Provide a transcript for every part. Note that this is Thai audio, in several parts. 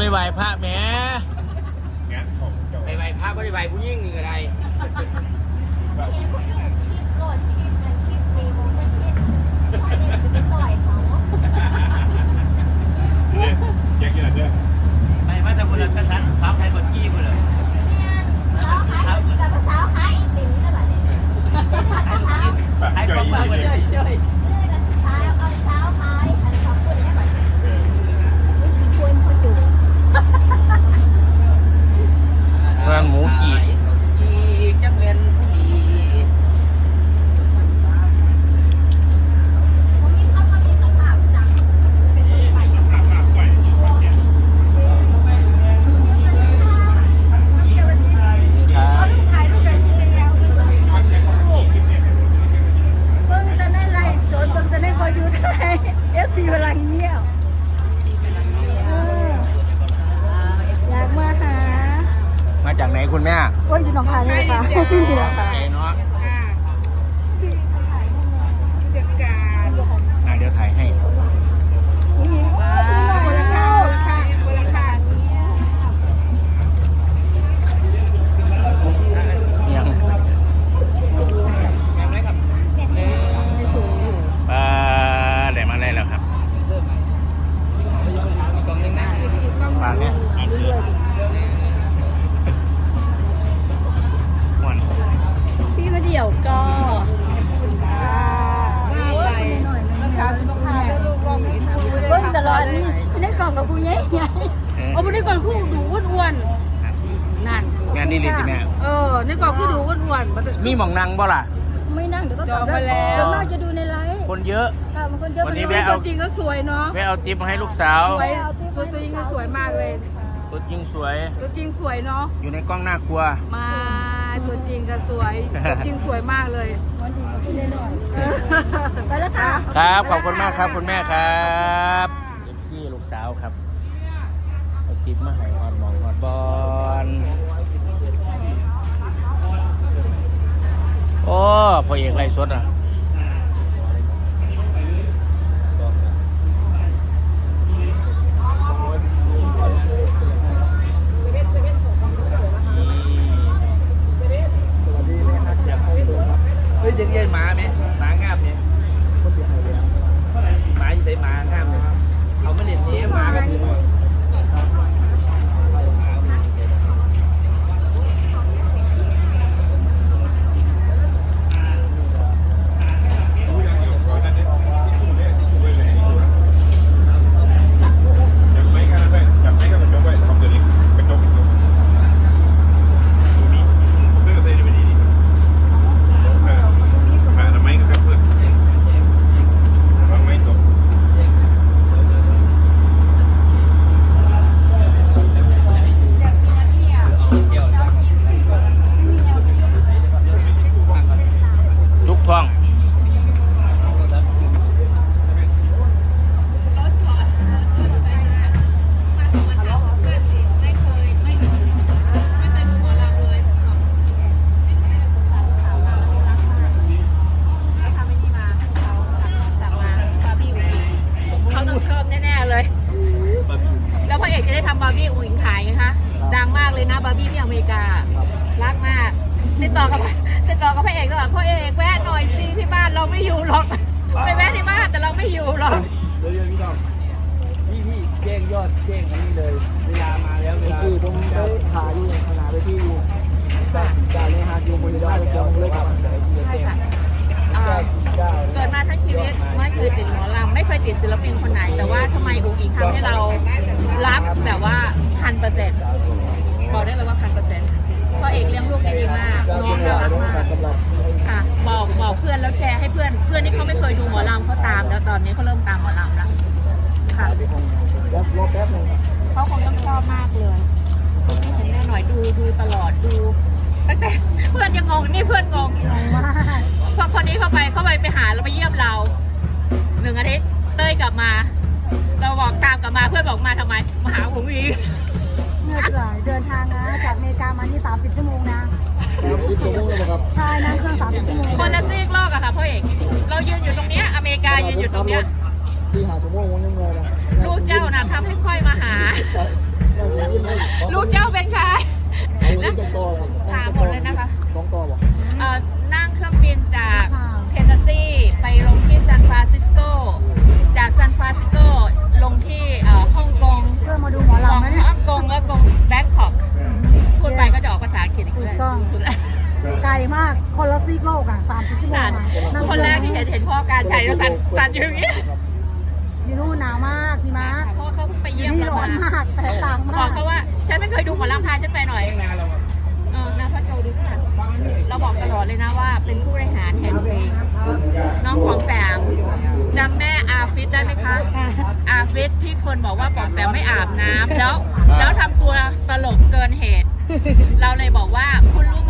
ไปไหว้พระแหมงานของเจ้าไปไหวพระไม่ได้ไหวผู้ยิ่งนี่ก็ได้ เห็นผู้หญิงคลิปโหลดคลิปนั้นคลิปนี้มันเป็นคลิปถ้าเด็กไปต่อยเขา เนี่ยแยกกันเด้อ ไปมาแต่บนกระสันฟ้าไทยบนกี้หมดเลย เนี่ยสาวขายกินกับสาวขายไอติมนี่ก็แบบนี้จะขัดกับเท้า ปาก ไอ้ จ่ พ อ วย กมาหมดเลยเจ้ย เออกับสาวเอาสาวขายอันสองคนได้แบบนี้ เออ ไม่กี่คนพออยู่ เมืองหมูกีด กีจังเป็นผู้ดี ผมมีเขามามีสภาพจังเป็นคนไป ปากปากปล่อยอยู่ว่าเนี่ย ถ่ายรูปแบบนี้แล้วก็เบิ่งเบิ่งจะได้ไล่สดเบิ่งจะได้คอยอยู่ไทยเอฟซีเวลาเงียบอยากมาหา มาจากไหนคุณแม่ โอ้ยอยู่หนองคายเลยค่ะที่นี่แหละค่ะใจเนาะเด็กกาอะเดี๋ยวถ่ายให้ คนละข้าวคนละข้าคนละข้าวยังยังไหมครับสูงอยู่ปลาได้มาได้แล้วครับกล่องนึงนะปลาเนี่ยเดือดม่ นี่ก่อนคู่ดูอ้วนๆมันจะ มีหมองนั่งบ่ล่ะ ไม่นั่งเดี๋ยวก็จองไปแล้ว ส่วนมากจะดูในไลฟ์คนเยอะ ค่ะบางคนเยอะวันนี้บางคแวะตัวจริงก็สวยเนาะแวะเอาติ๊บมาให้ลูกสาว สวยตัวจริงก็สวยมากเลย ตัวจริงสวย ตัวจริงสวยเนาะอยู่ในกล้องน่ากลัว มาตัวจริงก็สวยตัวจริงสวยมากเลยไปแล้วค่ะ ครับ ขอบคุณมากครับ คุณแม่ครับเอฟซีลูกสาวครับเอาติ๊บมาให้ฮอดหมองฮอดบอลโอ้ พ่อเอกไรสดอะเฮ้ยยังยันหมาไหม อกับพระเอกตลอดพ่อเอกแวะหน่อยสิที่บ้านเราไม่อยู่หรอกไปแวะที่บ้านแต่เราไม่อยู่หรอกเรื่อยๆพี่น้องพี่พี่แจ้งยอดแจ้งอันนี้เลยเวลามาแล้วเวลาที่ผมไปถ่ายอยู่ขนาดไปที่อยู่จากจากในฮาร์ดยูบริษัทเจ้าเลยครับใช่ค่ะเอ่อเกิดมาทั้งชีวิตไม่เคยติดหมอลำไม่เคยติดศิลปินคนไหน แต่ว่าทำไมอุ๋งอิงทำให้เรารักแบบว่าพันเปอร์เซ็นต์บอกได้เลยว่าพันเปอร์เซ็นต์ พ่อเอกเลี้ยงลูกได้ดีมากน้องน่ารักมากสำหรับค่ะบอกบอกเพื่อนแล้วแชร์ให้เพื่อน เพื่อนที่เขาไม่เคยดูหมอลำเขาตามแล้วตอนนี้เขาเริ่มตามหมอลำแล้วค่ะแล้วรอแป๊บนึงเขาคงต้องชอบมากเลยไม่เห็นแน่หน่อยดูดูตลอดดูตั้งแต่เพื่อนยังงงนี่เพื่อนงงมากพอคนนี้เข้าไปเข้าไปไปหาเราไปเยี่ยมเราหนึ่งอาทิตย์เต้ยกลับมา เราบอกตามกลับมาเพื่อนบอกมาทำไมมาหา ตรงเนี้ยอเมริกายืนอยู่ตรงเนี้ย สี่หาชั่วโมงวันยังเมื่อยนะ ลูกเจ้านะทำให้ค่อยมาหาลูก ซีกโลกอะสามสิบชั่วโมงสั่นอะนั่งคนแรกที่เห็นเห็นพ่อการชัยแล้วสั่นสั่นอยู่อย่างนี้อยู่นู่นหนาวมากพี่ม้าเพราะว่าเขาเพิ่งไปอเยี่ยยู่มนี่เราร้อนมามากแตกต่างบมาอกกเขาว่าฉันไม่เคยดูหมอลำพาฉันไปหน่อยเออนะพระโจดูสิเราบอกตลอดเลยนะว่าเป็นผู้บริหารแห่งเพลงน้องของแปมจำแม่อาฟิตได้ไหมคะอาฟิตที่คนบอกว่าปอมแปมไม่อาบน้ำแล้ว แล้วทำตัวตลกเกินเหตุ เราเลยบอกว่าคุณรู้ไ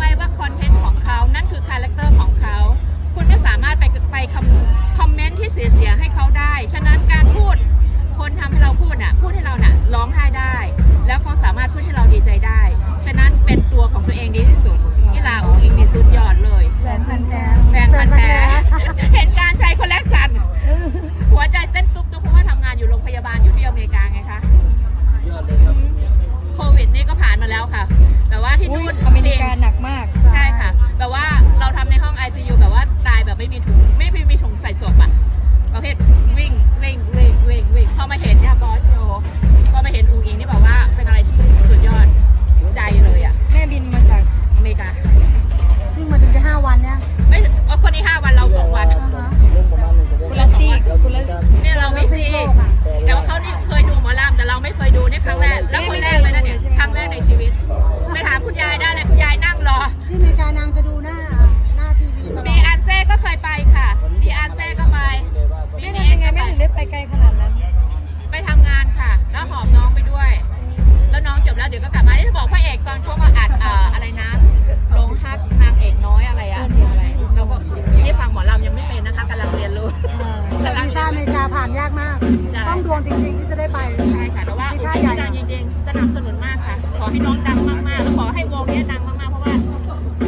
หม จริงๆที่จะได้ไป ใช่ค่ะแต่ว่าวีอุซ่าทิใหญ่ศดังจริงๆ สนับสนุนมากค่ะ ขอให้น้องดังมากๆ แล้วขอให้วงนี้ดังมากๆ เพราะว่า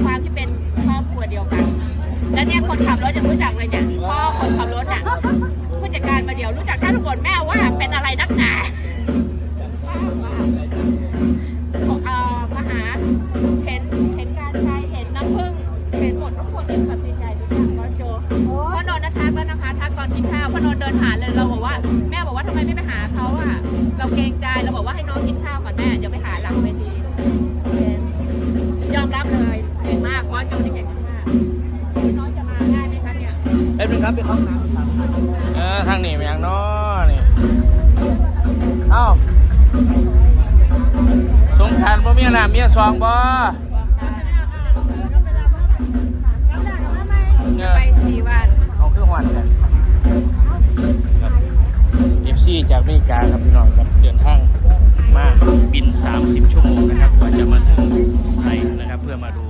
ความที่เป็นครอบครัวเดียวกัน และเนี่ยคนขับรถยังรู้จักเลยเนี่ยพ่อคนขับรถอะผู้จัดการมาเดี๋ยวรู้จักท่านทุกคนแม่ว่าเป็นอะไรนักหนา ข้าวพ่อนนท์เดินผ่านเลยเราบอกว่าแม่บอกว่าทำไมไม่ไปหาเขาอะเราเกรงใจเราบอกว่าให้น้องกินข้าวก่อนแม่เดี๋ยวไปหาหลังเวทียอมรับเลยเก่งมากพ่อโจนี่เก่งมากน้องจะมาง่ายไหมคะเนี่ยแป๊บนึงครับไปเข้าห้องน้ำครับเออทางนี้มันยังน้อนี่เอ้าสงกรารบ่มีน้ำเมียซองบ่เนี่ยไป ที่จากอเมริกาครับพี่น้องครับเดินทางมาบิน 30 ชั่วโมงนะครับกว่าจะมาถึงไทยนะครับ เพื่อมาดู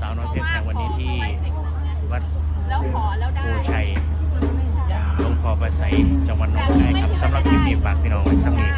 สาวน้อยเพชรแห่งวันนี้ที่วัดแล้วขอแล้วได้โพชัยหลวงพ่อประไสยจังหวัดหนองคายครับสำหรับคลิปนี้ฝากพี่น้องไว้สักนิด